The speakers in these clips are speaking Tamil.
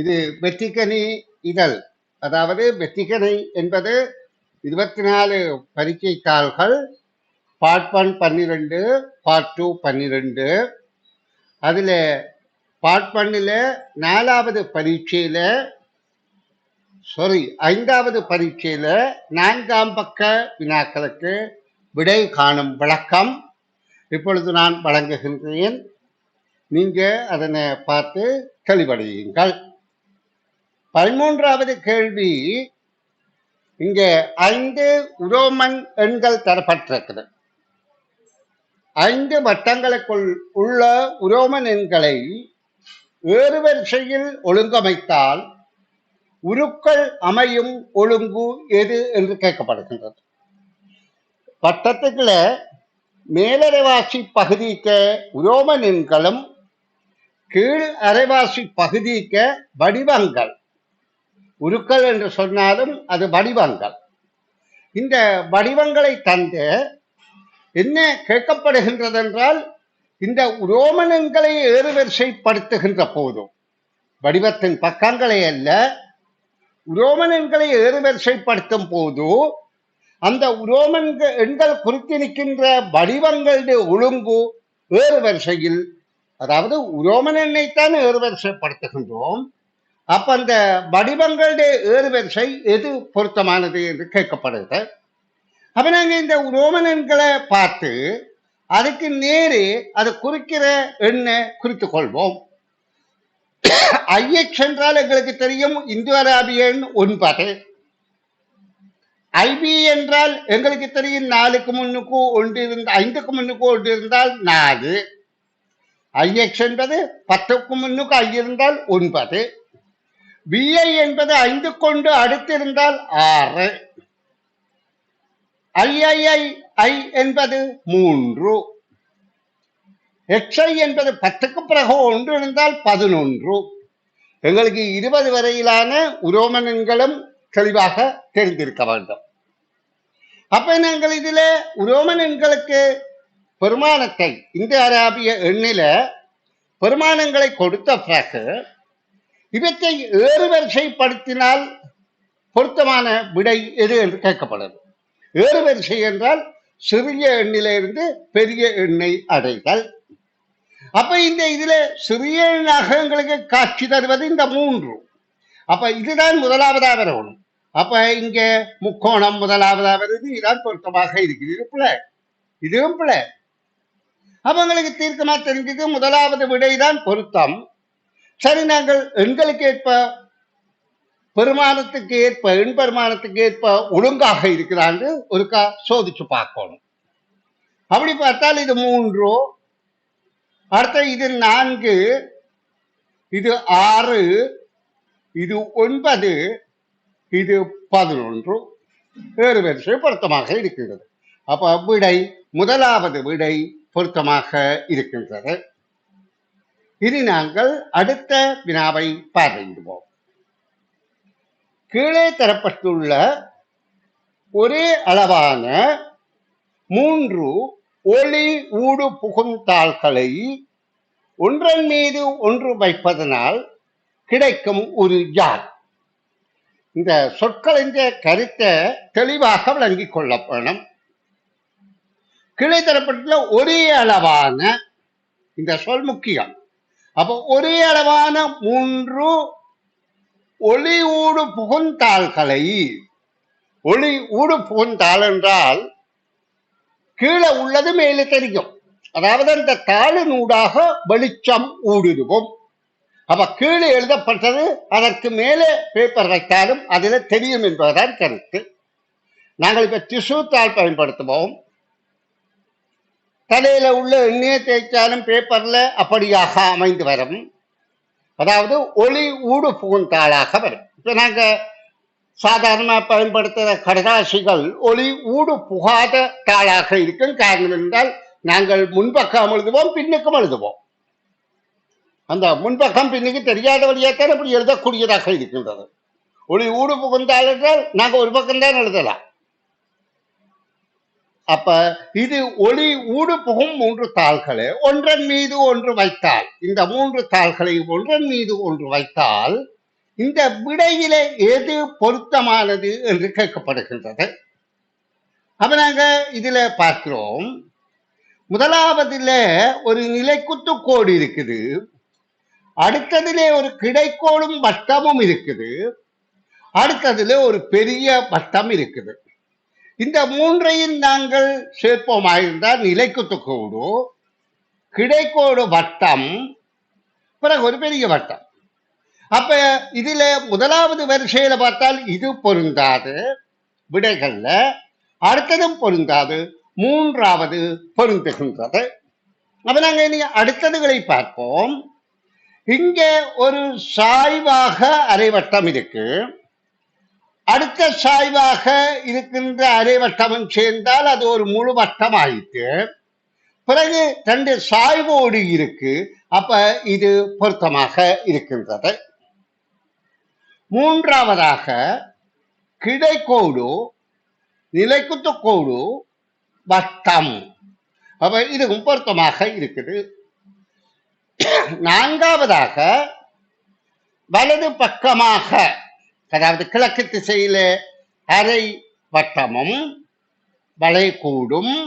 இது வெற்றிக்கனி இதழ். அதாவது வெற்றிக்கனி என்பது இருபத்தி நாலு பரீட்சை தாள்கள் பார்ட் ஒன் பன்னிரெண்டு பார்ட் டூ பன்னிரெண்டு. அதில் பார்ட் ஒன்னில் நாலாவது பரீட்சையில் சாரி ஐந்தாவது பரீட்சையில் நான்காம் பக்க வினாக்களுக்கு விடை காணும் விளக்கம் இப்பொழுது நான் வழங்குகின்றேன். நீங்கள் அதனை பார்த்து தெளிவடையுங்கள். பதிமூன்றாவது கேள்வி இங்கே ஐந்து உரோமன் எண்கள் தரப்பட்டிருக்கிறது. ஐந்து வட்டங்களுக்குள் உள்ள உரோமன் எண்களை வேறு வரிசையில் ஒழுங்கமைத்தால் உருக்கள் அமையும் ஒழுங்கு எது என்று கேட்கப்படுகின்றது. வட்டத்துக்குள்ள மேலரைவாசி பகுதிக்க உரோமன் எண்களும் கீழ் அரைவாசி பகுதிக்க வடிவங்கள் உருக்கள் என்று சொன்னாலும் அது வடிவங்கள். இந்த வடிவங்களை தந்து என்ன கேட்கப்படுகின்றது என்றால் இந்த உரோமனங்களை ஏறுவரிசைப்படுத்துகின்ற போதும். வடிவத்தின் பக்கங்களை அல்ல உரோமனங்களை ஏறுவரிசைப்படுத்தும் போது அந்த உரோமன் எண்கள் குறித்து நிற்கின்ற வடிவங்களுடைய ஒழுங்கு ஏறுவரிசையில் அதாவது உரோமன் எண்ணைத்தான் ஏறுவரிசைப்படுத்துகின்றோம். அப்ப அந்த வடிவங்களுடைய ஏறுவரிசை எது பொருத்தமானது என்று கேட்கப்படுது அப்ப நாங்க இந்த உரோமன் பார்த்து அதுக்கு நேரே அதை குறிக்கிற எண்ணை குறித்து கொள்வோம். ஐஎக்ஸ் என்றால் எங்களுக்கு தெரியும் இந்து அராபிய எண் ஒன்பது. ஐபி என்றால் எங்களுக்கு தெரியும் நாலுக்கு முன்னுக்கு ஒன்று இருந்த ஐந்துக்கு முன்னுக்கு ஒன்று இருந்தால் நாலு. ஐஎக்ஸ் என்பது பத்துக்கு முன்னுக்கு ஐ இருந்தால் ஒன்பது. விஐ என்பது ஐந்து கொண்டு அடுத்து இருந்தால் ஆறு. ஐஐஐ ஐ என்பது மூன்று. எக்ஸ்ஐ என்பது பத்துக்கு பிறகு ஒன்று இருந்தால் பதினொன்று. எங்களுக்கு இருபது வரையிலான உரோமனன்களும் தெளிவாக தெரிந்திருக்க வேண்டும். அப்ப நாங்கள் இதுல? உரோமன் எண்களுக்கு பெருமானத்தை இந்த அராபிய எண்ணில பெருமானங்களை கொடுத்த பிறகு இவற்றை ஏறுவரிசைப்படுத்தினால் பொருத்தமான விடை எது என்று கேட்கப்படுது ஏறுவரிசை என்றால் சிறிய எண்ணிலிருந்து பெரிய எண்ணை அடைதல். அப்ப இந்த இதுல சிறிய எண்ணாக எங்களுக்கு காட்சி தருவது இந்த மூன்று. அப்ப இதுதான் முதலாவதாக வரணும். அப்ப இங்க முக்கோணம் முதலாவதாக வருது. இதான் பொருத்தமாக இருக்குது இது பிள்ளை இதுவும் பிள்ளை அப்ப உங்களுக்கு தீர்க்கமா தெரிஞ்சது. முதலாவது விடைதான் பொருத்தம். சரி நாங்கள் எண்களுக்கு ஏற்ப பெருமானத்துக்கு ஏற்ப எண் பெருமானத்துக்கு ஏற்ப ஒழுங்காக இருக்கிறான்னு ஒருக்கா சோதிச்சு பார்க்கணும். அப்படி பார்த்தால் இது மூன்று. அடுத்த இது நான்கு இது ஆறு இது ஒன்பது இது பதினொன்று. வேறு வரிசை பொருத்தமாக இருக்கின்றது. அப்ப விடை முதலாவது விடை பொருத்தமாக இருக்கின்றது. இனி நாங்கள் அடுத்த வினாவை பார்வையிடுவோம். கீழே தரப்பட்டுள்ள ஒரே அளவான மூன்று ஒளி ஊடு புகுந்தாள்களை ஒன்றன் மீது ஒன்று வைப்பதனால் கிடைக்கும் ஒரு யார்? இந்த சொற்களின் கருத்தை தெளிவாக விளங்கிக் கொள்ள வேணும். கீழே தரப்பட்டுள்ள ஒரே அளவான இந்த சொல் முக்கியம். அப்போ ஒரே அளவான மூன்று ஒளி ஊடு புகுந்தாள்களை ஒளி ஊடு புகுந்தாள் என்றால் கீழே உள்ளது மேலே தெரியும். அதாவது அந்த தாளின் ஊடாக வெளிச்சம் ஊடுருவும். அப்ப கீழே எழுதப்பட்டது அதற்கு மேலே பேப்பர் வைத்தாலும் அதில் தெரியும் என்பதுதான் கருத்து. நாங்கள் இப்ப திசு தாள் பயன்படுத்துவோம். தலையில உள்ள எண்ணெயை தேய்ச்சாலும் பேப்பர்ல அப்படியாக அமைந்து வரும். அதாவது ஒளி ஊடு புகுந்தாளாக வரும். இப்போ நாங்கள் சாதாரணமாக பயன்படுத்துகிற கடதாசிகள் ஒளி ஊடு புகாத தாளாக இருக்கும். காரணம் என்றால் நாங்கள் முன்பக்கம் எழுதுவோம் பின்னுக்கும் எழுதுவோம் அந்த முன்பக்கம் பின்னுக்கு தெரியாத வழியாகத்தான் இப்படி எழுதக்கூடியதாக இருக்கின்றது. ஒளி ஊடு புகுந்தாள் என்றால் நாங்கள் ஒரு பக்கம் தான் எழுதலாம் அப்ப இது ஒளி ஊடு புகும் மூன்று தாள்களை. ஒன்றன் மீது ஒன்று வைத்தால் இந்த மூன்று தாள்களை ஒன்றன் மீது ஒன்று வைத்தால் இந்த விடையிலே எது பொருத்தமானது என்று கேட்கப்படுகின்றது. அப்ப நாங்க இதுல பார்க்கிறோம். முதலாவதுல ஒரு நிலைக்குத்து கோடு இருக்குது. அடுத்ததிலே ஒரு கிடைக்கோளும் வட்டமும் இருக்குது. அடுத்ததுல ஒரு பெரிய வட்டம் இருக்குது. இந்த மூன்றையும் நாங்கள் சேர்ப்போமாயிருந்தால் நிலைக்குத்துக்கோடு கிடைக்கோடு வட்டம் பிறகு ஒரு பெரிய வட்டம். அப்ப இதுல முதலாவது வரிசையில பார்த்தால் இது பொருந்தாது விடைகள்ல அடுத்ததும் பொருந்தாது மூன்றாவது பொருந்துகின்றது. அப்ப நாங்க இனி அடுத்ததுகளை பார்ப்போம். இங்கே ஒரு சாய்வாக அரைவட்டம் இருக்கு. அடுத்த சாய்வாக இருக்கின்ற அரை வட்டமும் சேர்ந்தால் அது ஒரு முழு வட்டம் ஆயிட்டு பிறகு ரெண்டு சாய்வோடு இருக்கு. அப்ப இது பொருத்தமாக இருக்கின்றது. மூன்றாவதாக கிடைக்கோடு நிலைக்குத்து கோடு வட்டம். அப்ப இதுவும் பொருத்தமாக இருக்குது. நான்காவதாக வலது பக்கமாக அதாவது கிழக்கு திசையில அரை வட்டமும் வளைகூடும்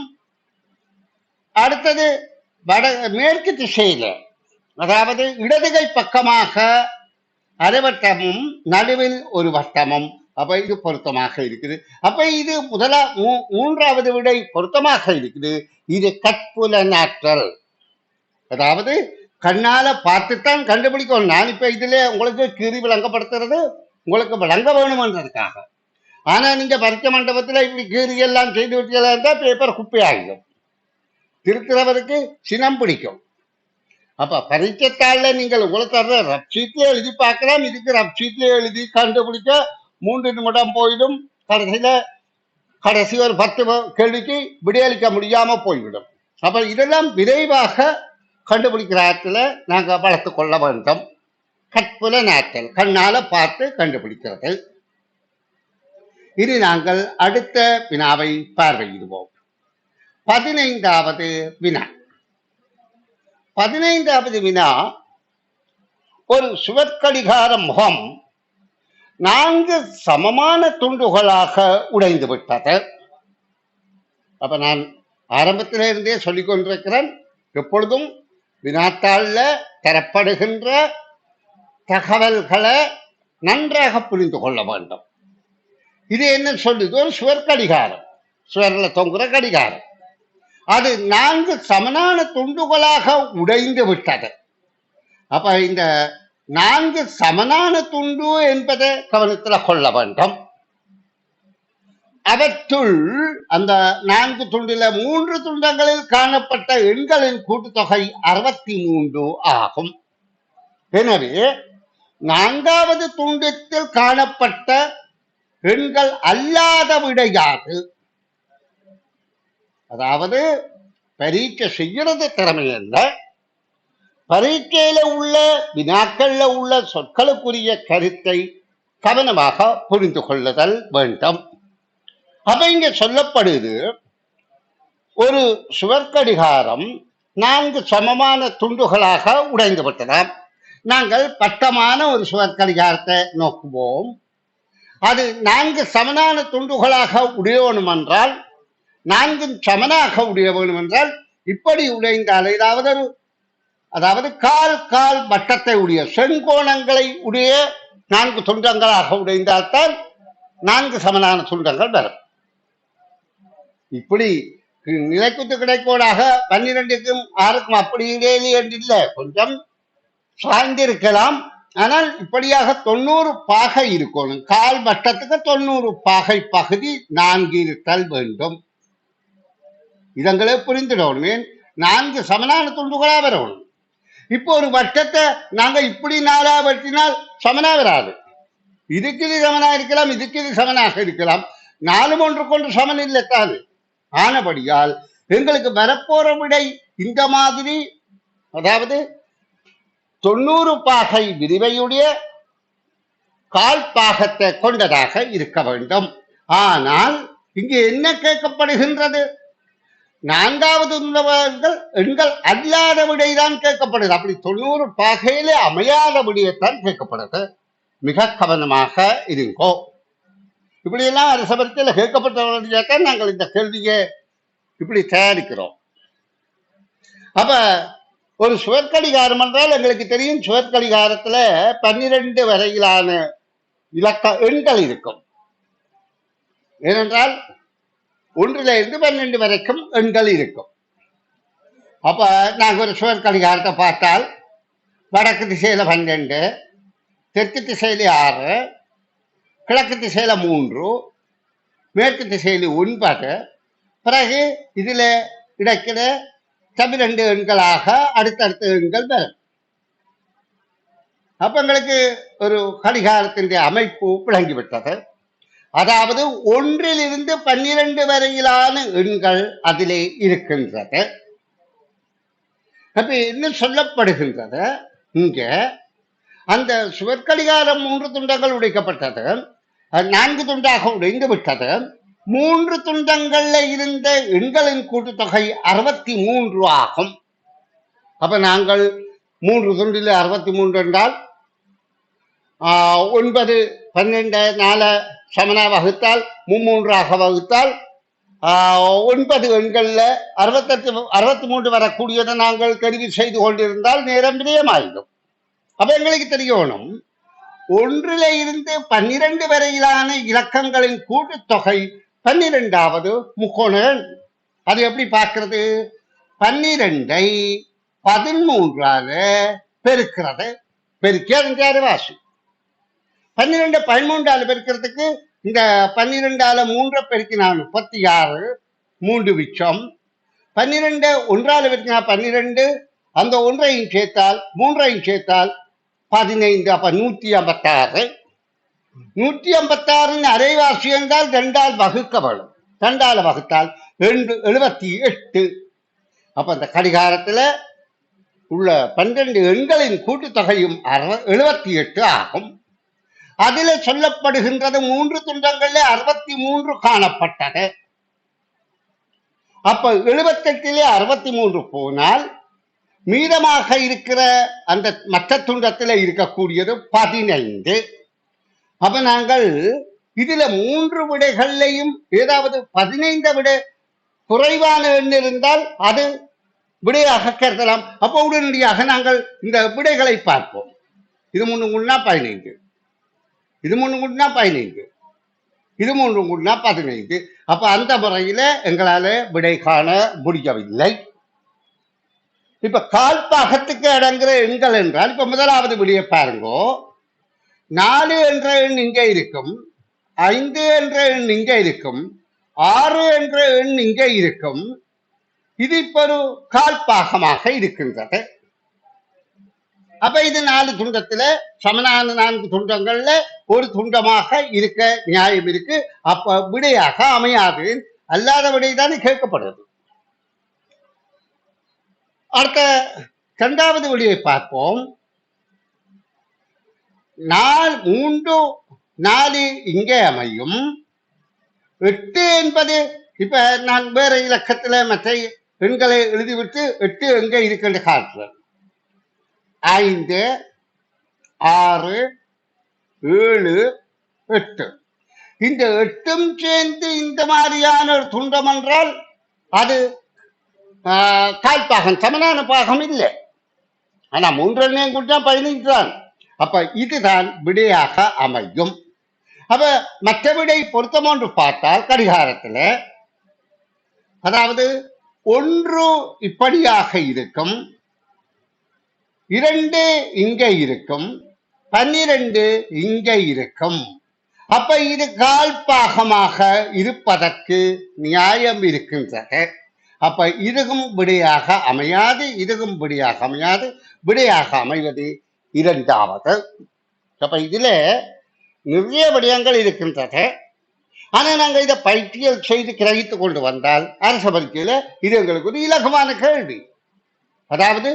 அடுத்தது வட மேற்கு திசையில அதாவது இடதுகை பக்கமாக அரைவட்டமும் நடுவில் ஒரு வட்டமும். அப்ப இது பொருத்தமாக இருக்குது. அப்ப இது முதலா மூ- மூன்றாவது விடை பொருத்தமாக இருக்குது. இது கற்புல நாற்றல். அதாவது கண்ணால பார்த்துத்தான் கண்டுபிடிக்கணும் நான் இப்ப இதுல உங்களுக்கு கீறி விளங்கப்படுத்துறது. உங்களுக்கு விளங்க வேணுமன்றதுக்காக. ஆனால் நீங்கள் பரிச்ச மண்டபத்தில் இப்படி கீறி எல்லாம் செய்து விட்டீங்களா இருந்தால் பேப்பர் குப்பையாகிடும். திருக்கிறவருக்கு சினம் பிடிக்கும். அப்போ பரீட்சைத்தாள்ல நீங்கள் உங்களுக்கு தர்ற ரப் எழுதி பார்க்கலாம். இதுக்கு ரப் எழுதி கண்டுபிடிக்க மூன்று நிமிடம் போயிடும். கடைசியில் கடைசி ஒரு பத்து கேள்விக்கு விடையளிக்க முடியாமல் போய்விடும். அப்போ இதெல்லாம் விரைவாக கண்டுபிடிக்கிற ஆற்றுல நாங்கள் வளர்த்து கொள்ள வேண்டும். கற்புல நாட்டல் கண்ணால பார்த்து கண்டுபிடிக்கிறது. இனி நாங்கள் அடுத்த வினாவை பார்வையிடுவோம். பதினைந்தாவது வினா. பதினைந்தாவது வினா ஒரு சுவற்கடிகார முகம் நான்கு சமமான துண்டுகளாக உடைந்து விட்டது. அப்ப நான் ஆரம்பத்திலிருந்தே சொல்லிக் கொண்டிருக்கிறேன் எப்பொழுதும் வினாத்தாளில் தரப்படுகின்ற தகவல்களை நன்றாக புரிந்து கொள்ள வேண்டும். இது என்ன சொல்லுது? ஒரு சுவர் கடிகாரம். சுவர்ல தொங்குற கடிகாரம். அது நான்கு சமனான துண்டுகளாக உடைந்து விட்டது. அப்ப இந்த நான்கு சமனான துண்டு என்பதை கவனத்துல கொள்ள வேண்டும். அவற்றுள் அந்த நான்கு துண்டில மூன்று துண்டங்களில் காணப்பட்ட எண்களின் கூட்டுத்தொகை அறுபத்தி மூன்று ஆகும். எனவே நான்காவது துண்டத்தில் காணப்பட்ட பெண்கள் அல்லாத விடையாது அதாவது பரீட்சை செய்யறது திறமை அல்ல பரீட்சையில உள்ள வினாக்கள்ல உள்ள சொற்களுக்குரிய கருத்தை கவனமாக புரிந்து கொள்ளுதல் வேண்டும். அப்ப இங்க சொல்லப்படுது ஒரு சுவர்க்கடிகாரம் நான்கு சமமான துண்டுகளாக உடைந்து விட்டதாம். நாங்கள் பட்டமான ஒரு சுவர்க்கடிகாரத்தை நோக்குவோம். அது நான்கு சமனான துண்டுகளாக உடைய என்றால் நான்கு சமனாக உடைய வேணும் என்றால் இப்படி உடைந்தால் ஏதாவது அதாவது கால் கால் வட்டத்தை உடைய செங்கோணங்களை உடைய நான்கு துண்டங்களாக உடைந்தால்தான் நான்கு சமனான துண்டங்கள் வரும். இப்படி நிலைக்குத்து கிடைக்கோடாக பன்னிரெண்டுக்கும் ஆறுக்கும் அப்படி இல்லை என்று இல்லை. கொஞ்சம் சாய்ந்திருக்கலாம். ஆனால் இப்படியாக தொண்ணூறு பாகை இருக்கணும். கால் வட்டத்துக்கு தொண்ணூறு பாகை பகுதி நான்கு இருத்தல் வேண்டும். இதங்களே புரிந்துடணும். நான்கு சமனான துண்டுகளாக வரணும். இப்போ ஒரு வட்டத்தை நாங்க இப்படி நாளா வெட்டினால் சமனா வராது. இதுக்கு இது சமனா இருக்கலாம் இதுக்கு இது சமனாக இருக்கலாம். நாலும் ஒன்று கொண்டு சமன் இல்லைத்தாது ஆனபடியால் எங்களுக்கு வரப்போற விடை இந்த மாதிரி அதாவது தொண்ணூறு பாகை விரிவையுடைய கால் பாகத்தை கொண்டதாக இருக்க வேண்டும். ஆனால் இங்கு என்ன கேட்கப்படுகின்றது? நான்காவது உள்ளவர்கள் எண்கள் அல்லாத விடைதான் கேட்கப்படுது அப்படி தொண்ணூறு பாகையிலே அமையாத விடையத்தான் கேட்கப்படுது. மிக கவனமாக இருங்கோ. இப்படியெல்லாம் அரசபரத்தில் கேட்கப்பட்டவர்களுக்காக நாங்கள் இந்த கேள்வியை இப்படி தயாரிக்கிறோம். அப்ப ஒரு சுவர்க்கடிகாரம் என்றால் எங்களுக்கு தெரியும் சுவர்க்கடிகாரத்துல பன்னிரண்டு வரையிலான இலக்க எண்கள் இருக்கும். ஏனென்றால் ஒன்றுல இருந்து பன்னெண்டு வரைக்கும் எண்கள் இருக்கும். அப்ப நாங்க ஒரு சுவர்க்கடிகாரத்தை பார்த்தால் வடக்கு திசையில பன்னெண்டு தெற்கு திசையில ஆறு கிழக்கு திசையில மூன்று மேற்கு திசையில ஒன்பது. பிறகு இதுல இடக்கிற பன்னிரண்டு எண்களாக அடுத்தடுத்த எண்கள் வரும். அப்ப எங்களுக்கு ஒரு கடிகாரத்தினுடைய அமைப்பு விளங்கிவிட்டது அதாவது ஒன்றிலிருந்து பன்னிரண்டு வரையிலான எண்கள் அதிலே இருக்கின்றது. அப்ப என்ன சொல்லப்படுகின்றது? இங்க அந்த சுவர்கடிகாரம் மூன்று துண்டங்கள் உடைக்கப்பட்டது. நான்கு துண்டாக உடைந்து விட்டது. மூன்று துண்டங்கள்ல இருந்த எண்களின் கூட்டுத்தொகை அறுபத்தி மூன்று ஆகும். அப்ப நாங்கள் மூன்று துண்டில் அறுபத்தி மூன்று என்றால் ஆஹ், ஒன்பது பன்னெண்டு நால சமனா வகுத்தால் மும்மூன்றாக வகுத்தால் ஆஹ், ஒன்பது எண்களில் அறுபத்தெட்டு அறுபத்தி மூன்று வரக்கூடியதை நாங்கள் தெரிவு செய்து கொண்டிருந்தால் நேரம் விடயமாயிடும். அப்ப எங்களுக்கு தெரியணும். ஒன்றில இருந்து பன்னிரண்டு வரையிலான இலக்கங்களின் கூட்டுத்தொகை பன்னிரெண்டாவது முக்கோணன் அது எப்படி பார்க்கறது? பன்னிரெண்டை பதிமூன்றாக பெருக்கிறது. பெருக்கி அஞ்சாறு வாசி. பன்னிரெண்டு பதிமூன்றால் பெருக்கிறதுக்கு இந்த பன்னிரெண்டால மூன்றை பெருக்கினா முப்பத்தி ஆறு மூன்று விச்சம் பன்னிரெண்டு ஒன்றால் பெருக்கினா பன்னிரெண்டு அந்த ஒன்றையும் சேர்த்தால் மூன்றையும் சேர்த்தால் பதினைந்து அப்ப நூத்தி ஐம்பத்தாறு. நூத்தி ஐம்பத்தாறுன்னு அரைவாசி என்றால் ரெண்டால் வகுக்கப்படும். ரெண்டால் வகுத்தால் ரெண்டு எழுபத்தி எட்டு. அப்ப அந்த கடிகாரத்துல உள்ள பன்னிரண்டு எண்களின் கூட்டுத்தொகையும் எழுபத்தி எட்டு ஆகும். அதில் சொல்லப்படுகின்றது மூன்று துண்டங்களில் அறுபத்தி மூன்று காணப்பட்டது. அப்ப எழுபத்தெட்டிலே அறுபத்தி மூன்று போனால் மீதமாக இருக்கிற அந்த மற்ற துண்டத்தில் இருக்கக்கூடியது பதினைந்து. அப்ப நாங்கள் இதுல மூன்று விடைகள்லையும் ஏதாவது பதினைந்த விட குறைவான எண் இருந்தால் அது விடையாக கருதலாம். அப்போ உடனடியாக நாங்கள் இந்த விடைகளை பார்ப்போம். இது மூணு குண்ணா பதினைந்து. இது மூணு குண்ணா பதினைந்து. இது மூன்று குண்ணா பதினைந்து. அப்ப அந்த முறையில எங்களால விடை காண முடியவில்லை. இப்ப கால் பாகத்துக்கு அடங்குற எண்கள் என்றால் இப்ப முதலாவது விடிய பாருங்கோ. நாலு என்ற எண் இங்கே இருக்கும் ஐந்து என்ற எண் இங்கே இருக்கும் ஆறு என்ற எண் இங்கே இருக்கும். இது இப்ப ஒரு கால்பாகமாக இருக்கின்றது. அப்ப இது நாலு துண்டத்துல சமனான நான்கு துண்டங்கள்ல ஒரு துண்டமாக இருக்க நியாயம் இருக்கு. அப்ப விடையாக அமையாது. அல்லாத விடைதான் கேட்கப்படுது. அடுத்த இரண்டாவது விடியை பார்ப்போம். நாள் மூன்று நாலு இங்கே அமையும். எட்டு என்பது இப்ப நான் வேற இலக்கத்துல மற்ற எண்களை எழுதிவிட்டு எட்டு எங்கே இருக்கின்ற காட்டுறேன் ஐந்து ஆறு ஏழு எட்டு. இந்த எட்டும் சேர்ந்து இந்த மாதிரியான ஒரு துண்டம் என்றால் அது ஆஹ், கால் பாகம் சமனான பாகம் இல்லை. ஆனா மூன்றெண்ணையும் கூட்டா பதினைஞ்சு தான். அப்ப இதுதான் விடையாக அமையும். அப்ப மற்ற விடை பொருத்தம் என்று பார்த்தால் கடிகாரத்துல அதாவது ஒன்று இப்படியாக இருக்கும் இரண்டு இங்க இருக்கும் பன்னிரண்டு இங்க இருக்கும். அப்ப இது கால் பாகமாக இருப்பதற்கு நியாயம் இருக்கின்றது. அப்ப இதுகும் விடையாக அமையாது இதுகும் விடையாக அமையாது விடையாக அமைவது இரண்டாவது அப்ப இதுல நிறைய விடயங்கள் இருக்கின்றது. ஆனா நாங்க இதை பயிற்சியல் செய்து கிரகித்து கொண்டு வந்தால் அரச பரீட்சையில இது எங்களுக்கு ஒரு இலகுவான கேள்வி. அதாவது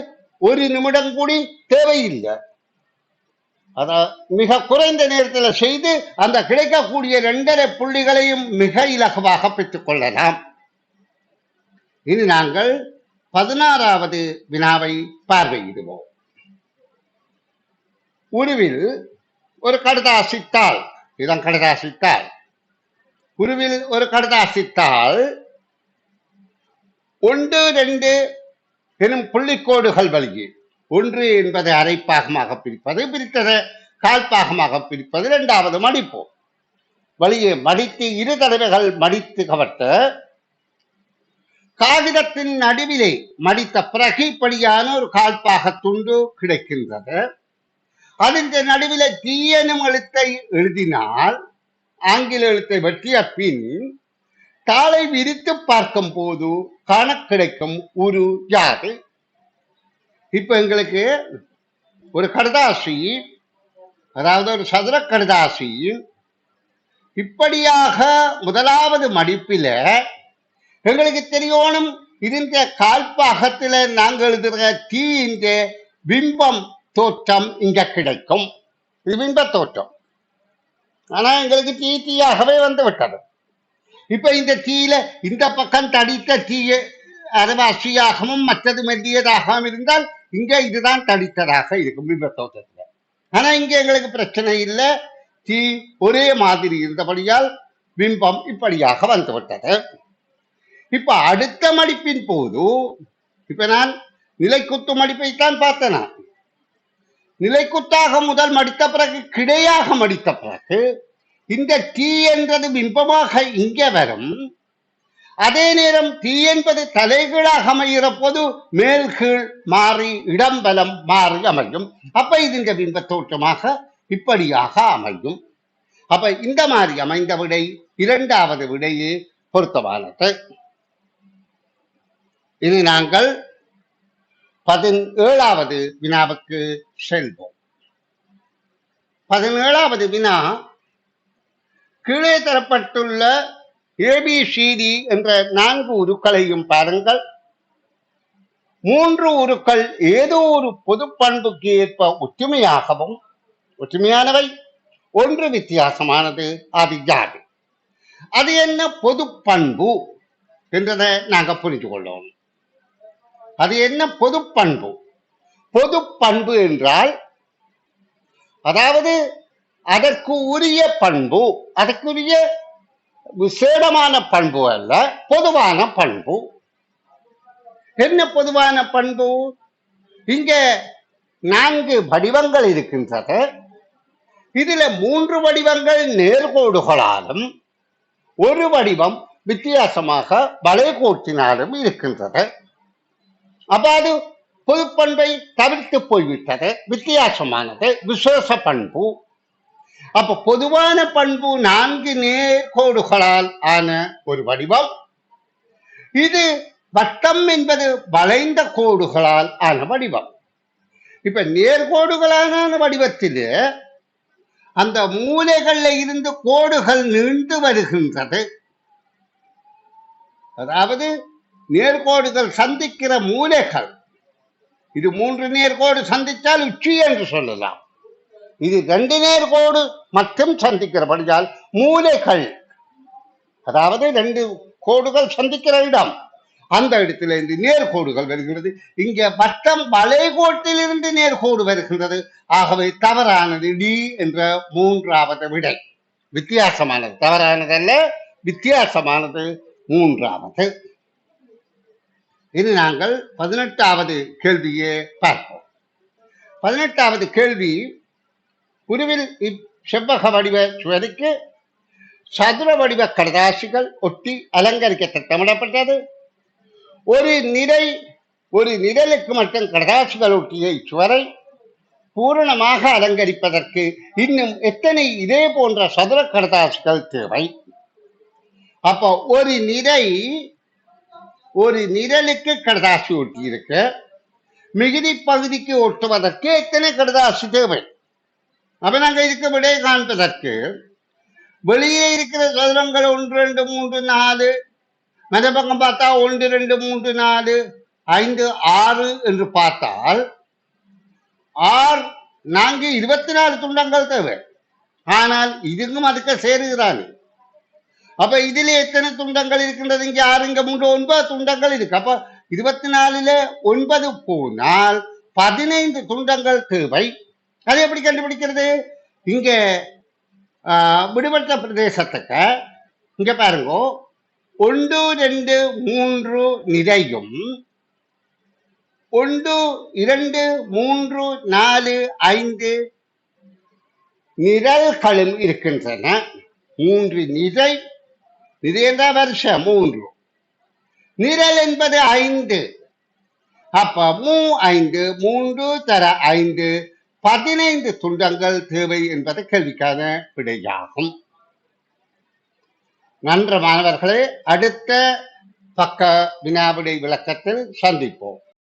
ஒரு நிமிடம் கூடி தேவையில்லை. அத மிக குறைந்த நேரத்தில் செய்து அந்த கிடைக்கக்கூடிய இரண்டரை புள்ளிகளையும் மிக இலகுவாக பெற்றுக் கொள்ளலாம். இனி நாங்கள் பதினாறாவது வினாவை பார்வையிடுவோம். உருவில் ஒரு கடதாசித்தாள் இதுதான் கடதாசித்தாள் உருவில் ஒரு கடதாசித்தாள் ஒன்று ரெண்டு எனும் புள்ளிக்கோடுகள் வழியே. ஒன்று என்பதை அரைப்பாகமாக பிரிப்பது பிரித்ததை கால்பாகமாக பிரிப்பது இரண்டாவது மடிப்போம் வழியே மடித்து இரு தடவைகள் மடித்து கவட்ட காகிதத்தின் நடுவிலே மடித்த பிறகு இப்படியான ஒரு கால்பாக துண்டு கிடைக்கின்றது. அதன் நடுவில் தீயனும் எழுத்தை எழுதினால் ஆங்கில எழுத்தை வெற்றிய பின் தாளை விரித்து பார்க்கும் போது காண கிடைக்கும் ஒரு யாது இப்ப எங்களுக்கு ஒரு கடதாசி அதாவது ஒரு சதுர கடதாசி இப்படியாக முதலாவது மடிப்பில எங்களுக்கு தெரியணும் இதுன்ற கால்பாகத்தில் நாங்கள் எழுதுகிற தீ இந்த பிம்பம் தோற்றம் இங்க கிடைக்கும். இது பிம்ப தோற்றம். ஆனா எங்களுக்கு தீ தீயாகவே வந்து விட்டது. இப்ப இந்த தீயில இந்த பக்கம் தடித்த தீய அரவாசியாகவும் மற்றது மெல்லியதாகவும் இருந்தால் இங்க இதுதான் தடித்ததாக இருக்கும் பிம்ப தோற்றத்துல. ஆனா இங்க எங்களுக்கு பிரச்சனை இல்லை. தீ ஒரே மாதிரி இருந்தபடியால் பிம்பம் இப்படியாக வந்து விட்டது. இப்ப அடுத்த மடிப்பின் போது இப்ப நான் நிலைக்குத்து மடிப்பைத்தான் தான் பார்த்தேனா? நிலைக்குத்தாக முதல் மடித்த பிறகு கிடையாக மடித்த பிறகு இந்த தீ என்றது பிம்பமாக இங்கே வரும். அதே நேரம் தீ என்பது தலைகீழாக அமைகிற போது மேல் கீழ் மாறி இடம்பலம் மாறி அமையும். அப்ப இது இந்த பிம்ப தோற்றமாக இப்படியாக அமையும். அப்ப இந்த மாதிரி அமைந்த விடை இரண்டாவது விடையே பொருத்தமானது இது நாங்கள் பதினேழாவது வினாவுக்கு செல்வோம். பதினேழாவது வினா கீழே தரப்பட்டுள்ள ஏபிசிடி என்ற நான்கு உருக்களையும் பாருங்கள். மூன்று உருக்கள் ஏதோ ஒரு பொது பண்புக்கு ஏற்ப ஒற்றுமையாகவும் ஒற்றுமையானவை ஒன்று வித்தியாசமானது அது யாது? அது என்ன பொது பண்பு என்றதை நாங்க புரிந்து கொள்ளோம் அது என்ன பொது பண்பு பொது பண்பு என்றால் அதாவது அதற்கு உரிய பண்பு அதற்குரிய விசேடமான பண்பு அல்ல பொதுவான பண்பு. என்ன பொதுவான பண்பு? இங்க நான்கு வடிவங்கள் இருக்கின்றது இதுல மூன்று வடிவங்கள் நேர்கோடுகளாலும் ஒரு வடிவம் வித்தியாசமாக வளைகோட்டினாலும் இருக்கின்றது அப்ப அது பண்பை தவிர்த்து போய்விட்டது வித்தியாசமானது விசேஷ பண்பு. அப்ப பொதுவான பண்பு நான்கு நேர்கோடுகளால் ஆன ஒரு வடிவம். இது வட்டம் என்பது வளைந்த கோடுகளால் ஆன வடிவம். இப்ப நேர்கோடுகளான வடிவத்தில் அந்த மூலைகளில் இருந்து கோடுகள் நீண்டு வருகின்றது. அதாவது நேர்கோடுகள் சந்திக்கிற மூலைகள். இது மூன்று நேர்கோடு சந்தித்தால் உச்சி என்று சொல்லலாம். இது ரெண்டு நேர்கோடு மட்டும் சந்திக்கிறபடியால் மூலைகள். அதாவது ரெண்டு கோடுகள் சந்திக்கிற இடம். அந்த இடத்துல இருந்து நேர்கோடுகள் வருகிறது இங்கே வட்டம் வளைகோட்டிலிருந்து நேர்கோடு வருகின்றது. ஆகவே தவறானது டி என்ற மூன்றாவது விடை. வித்தியாசமானது. தவறானதல்ல வித்தியாசமானது மூன்றாவது. இனி நாங்கள் பதினெட்டாவது கேள்வியே பார்ப்போம். பதினெட்டாவது கேள்வி உருவில் இச்செவ்வக வடிவ சுவருக்கு சதுர வடிவ கடதாசிகள் ஒட்டி அலங்கரிக்க திட்டமிடப்பட்டது ஒரு நிறை ஒரு நிழலுக்கு மட்டும் கடதாசிகள் ஒட்டிய இச்சுவரை பூரணமாக அலங்கரிப்பதற்கு இன்னும் எத்தனை இதே போன்ற சதுர கடதாசிகள் தேவை? அப்போ ஒரு நிறை ஒரு நிரலுக்கு கடதாசி ஒட்டி இருக்கு மிகுதி பகுதிக்கு ஒட்டுவதற்கு எத்தனை கடதாசி தேவை? அப்ப நாங்க இதுக்கு விடை காண்பதற்கு வெளியே இருக்கிற சதுரங்கள் ஒன்று ரெண்டு மூன்று நாலு மத பார்த்தா ஒன்று ரெண்டு மூன்று நாலு ஐந்து ஆறு என்று பார்த்தால் ஆறு நான்கு இருபத்தி நாலு துண்டங்கள் தேவை. ஆனால் இதுக்கும் அதுக்கு சேருகிறானு அப்ப இதுல எத்தனை துண்டங்கள் இருக்கின்றது? இங்க ஆறு இங்க மூன்று ஒன்பது துண்டங்கள் இருக்கு. அப்ப இருபத்தி நாலுல ஒன்பது போனால் பதினைந்து துண்டங்கள் தேவை. அதை எப்படி கண்டுபிடிக்கிறது? இங்க ஆஹ், விடுபட்ட பிரதேசத்துக்கு இங்க பாருங்க ஒன்று ரெண்டு மூன்று நிறையும். ஒன்று இரண்டு மூன்று நாலு ஐந்து நிரல்களும் இருக்கின்றன. மூன்று நிறை இது வருஷம் மூன்று. நிரல் என்பது ஐந்து. அப்ப மூ ஐந்து மூன்று தர ஐந்து பதினைந்து துண்டங்கள் தேவை என்பது கேள்விக்கான விடையாகும். நன்று மாணவர்களே அடுத்த பக்க வினாவிடை விளக்கத்தில் சந்திப்போம்.